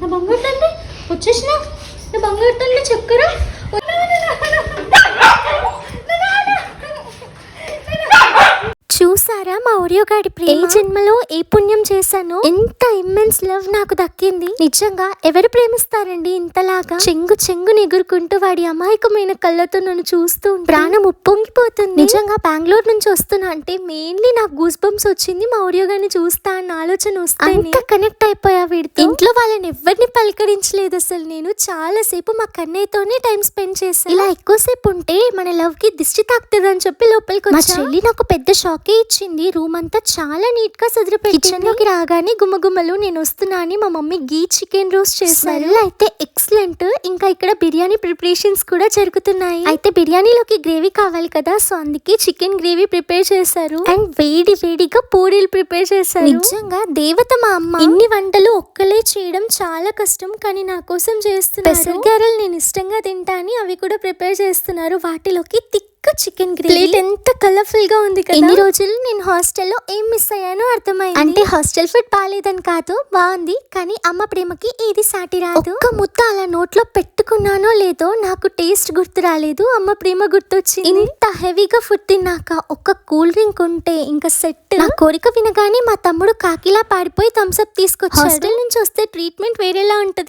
నా బంగారు తల్లి వచ్చేసిన? నా బంగారు తల్లి చక్కెర? చూసారా మా ఒరియో గాడి ప్రేమ? ఏ జన్మలో ఏ పుణ్యం చేశానో? ఎంత ఇమ్మెన్స్ లవ్ నాకు దక్కింది? నిజంగా ఎవరు ప్రేమిస్తారండి ఇంతలాగా? చెంగు చెంగు ఎగురుకుంటూ వాడి అమాయకమైన కళ్ళతో నన్ను చూస్తూ ప్రాణం ఉప్పొంగిపోతుంది. నిజంగా బెంగళూరు నుంచి వస్తున్నా అంటే మెయిన్లీ నాకు గూస్ బంప్స్ వచ్చింది మా ఒరియో గారిని చూస్తా అన్న ఆలోచన వస్తే అంత కనెక్ట్ అయిపోయా వీడితో? ఇంట్లో వాళ్ళని ఎవరిని పలకరించలేదు అసలు నేను. చాలా సేపు మా కన్నయ్యతోనే టైం స్పెండ్ చేశాను ఇలా ఎక్కువసేపు ఉంటే మన లవ్కి దిష్టి తాకుతుంది అని చెప్పి లోపలికి చెల్లి నాకు పెద్ద షాకే ఇచ్చింది. రూమ్ అంతా చాలా నీట్గా సదిరిపెట్టి కిచెన్లోకి రాగానే గుమ్మగుమ్మలు నేను వస్తున్నా అని మా మమ్మీ గీ చికెన్ రోస్ట్ చేశారు అయితే ఎక్సలెంట్ ఇంకా ఇక్కడ బిర్యానీ ప్రిపరేషన్స్ కూడా జరుగుతున్నాయి. అయితే బిర్యానీలోకి గ్రేవీ కావాలి కదా సో అందుకే చికెన్ గ్రేవీ ప్రిపేర్ చేశారు. అండ్ వేడి వేడిగా పూరీలు ప్రిపేర్ చేశారు. నిజంగా దేవత మా అమ్మ ఇన్ని వంటలు ఒక్కలే చేయడం చాలా కష్టం కానీ నా కోసం చేస్తున్నారు. పెసరగారలు నేను ఇష్టంగా తింటా అని అవి కూడా ప్రిపేర్ చేస్తున్నారు. వాటిలోకి తిక్క చికెన్ గ్రేవీ. ఎంత కలర్ఫుల్గా ఉంది కదా. ఎన్ని రోజులు నేను హాస్టల్లో ఏం మిస్ అయ్యానో అర్థమైంది. అంటే హాస్టల్ ఫుడ్ బాగాలేదని కాదు బాగుంది. కానీ అమ్మ ప్రేమకి ఏది సాటి రాదు. ఒక్క ముద్ద అలా నోట్లో పెట్టుకున్నానో లేదో నాకు టేస్ట్ గుర్తు రాలేదు. అమ్మ ప్రేమ గుర్తొచ్చింది. ఇంత హెవీగా ఫుడ్ తిన్నాక ఒక్క కూల్ డ్రింక్ ఉంటే ఇంకా సెట్ నా కోరిక వినగానే మా తమ్ముడు కాకిలా పారిపోయి థమ్స్అప్ తీసుకొచ్చాడు. హాస్టల్ నుంచి వస్తే ట్రీట్మెంట్ వేరేలా ఉంటది.